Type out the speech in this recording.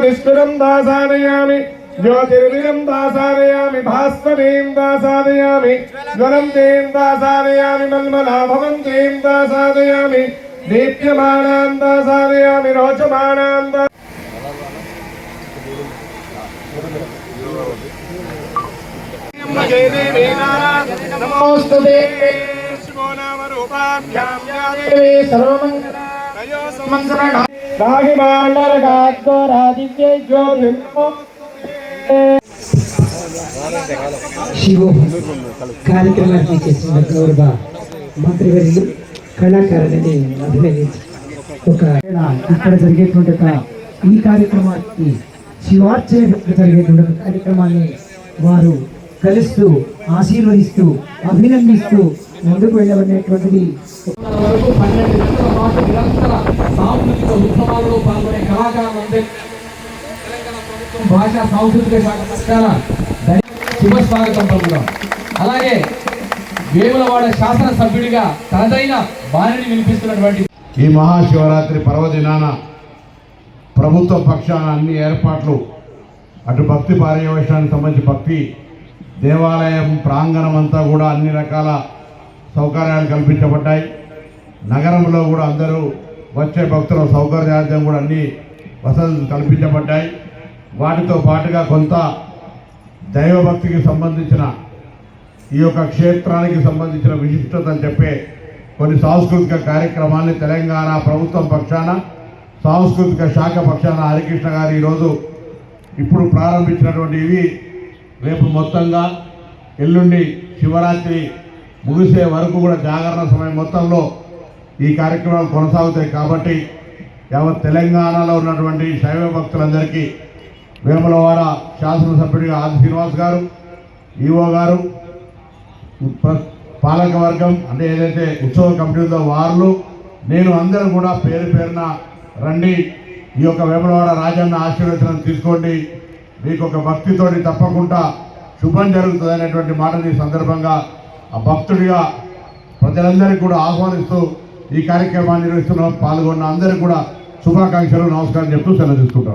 నిష్ఠురం దాసాదయామి. జ్యోతిర్విరం దాసాదయామి. భాస్వరీం దాసాదయామి. జ్వలంతీం దాసాదయామి. మల్మలాభవం theme దాసాదయామి. దీప్యమానాం దాసాదయామి. రోచమానాం దా నమోస్తుతే శివో నామ రూపాభ్యాం yeah దేవి సర్వమంగళ శివో కార్యక్రమాన్ని చేసిన గౌరవ మంత్రి గారిని కళాకారులని అభినందించి ఒక ఇక్కడ జరిగేటువంటి ఒక ఈ కార్యక్రమానికి శివార్చన జరిగేటువంటి కార్యక్రమాన్ని వారు కలుస్తూ ఆశీర్వదిస్తూ అభినందిస్తూ ముందుకు వెళ్ళవనేటువంటిది వరకు పన్నెండు గంటల పాటు నిరంతర సాంస్కృతిక ఉత్సవాలలో పాల్గొనే కళాకారులందరూ తెలంగాణ ప్రభుత్వం భాషా సాంస్కృతిక శాఖ ధన్య- శుభ స్వాగతం పలుకుదాం. అలాగే వేములవాడ శాసనసభ్యుడిగా తనదైన బాణిని వినిపిస్తున్నటువంటి ఈ మహాశివరాత్రి పర్వదినాన ప్రభుత్వ పక్షాన అన్ని ఏర్పాట్లు అటు భక్తి పార్యవేక్షణానికి సంబంధించి భక్తి దేవాలయం ప్రాంగణం అంతా కూడా అన్ని రకాల సౌకర్యాలు కల్పించబడ్డాయి. నగరంలో కూడా అందరూ వచ్చే భక్తుల సౌకర్యార్థం కూడా అన్ని వసతులు కల్పించబడ్డాయి. వాటితో పాటుగా కొంత దైవభక్తికి సంబంధించిన ఈ యొక్క క్షేత్రానికి సంబంధించిన విశిష్టత అని చెప్పే కొన్ని సాంస్కృతిక కార్యక్రమాన్ని తెలంగాణ ప్రభుత్వం పక్షాన సాంస్కృతిక శాఖ పక్షాన హరికృష్ణ గారు ఈరోజు ఇప్పుడు ప్రారంభించినటువంటి ఇవి రేపు మొత్తంగా ఎల్లుండి శివరాత్రి ముగిసే వరకు కూడా జాగరణ సమయం మొత్తంలో ఈ కార్యక్రమాలు కొనసాగుతాయి కాబట్టి యావత్ తెలంగాణలో ఉన్నటువంటి శైవ భక్తులందరికీ వేములవాడ శాసనసభ్యుడిగా ఆది శ్రీనివాస్ గారు ఈవో గారు ప్ర- పాలక వర్గం అంటే ఏదైతే ఉత్సవ కమిటీ ఉందో వారు నేను అందరూ కూడా పేరు పేరున రండి. ఈ యొక్క వేములవాడ రాజన్న ఆశీర్వచనం తీసుకోండి. మీకు ఒక భక్తితోటి తప్పకుండా శుభం జరుగుతుంది అనేటువంటి మాటని సందర్భంగా భక్తుడిగా ప్రజలందరికీ కూడా ఆహ్వానిస్తూ ఈ కార్యక్రమాన్ని నిర్వహిస్తున్న పాల్గొన్న అందరికీ కూడా శుభాకాంక్షలు నమస్కారం చెప్తూ సెలవు తీసుకుంటాను